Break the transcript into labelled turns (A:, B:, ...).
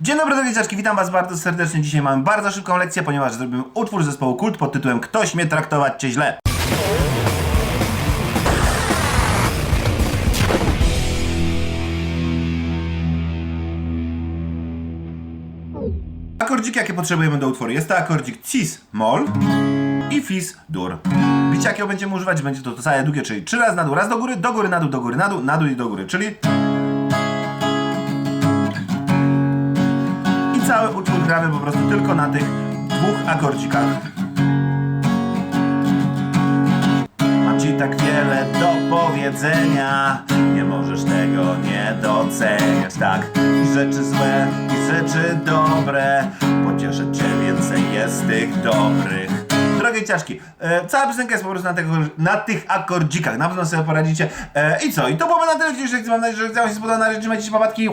A: Dzień dobry drogie dzieciaczki, witam was bardzo serdecznie. Dzisiaj mamy bardzo szybką lekcję, ponieważ zrobimy utwór zespołu Kult pod tytułem Ktoś mnie traktować cię źle. Akordziki jakie potrzebujemy do utworu. Jest to akordzik cis moll i fis dur. Bicie jakiego będziemy używać będzie to to całe długie, czyli trzy razy na dół, raz do góry, do góry, na dół, do góry, na dół, na dół i do góry, czyli cały utwór gramy po prostu tylko na tych dwóch akordzikach. Mam ci tak wiele do powiedzenia, nie możesz tego nie doceniać, tak? I rzeczy złe, i rzeczy dobre, pocieszę cię, więcej jest tych dobrych. Drogie ciaszki, e, cała piosenka jest po prostu na, tego, na tych akordzikach, na pewno sobie poradzicie. E, I co? I to byłoby na tyle w dzisiejszej lekcji. Mam nadzieję, że Wam się razie trzymajcie się, papatki.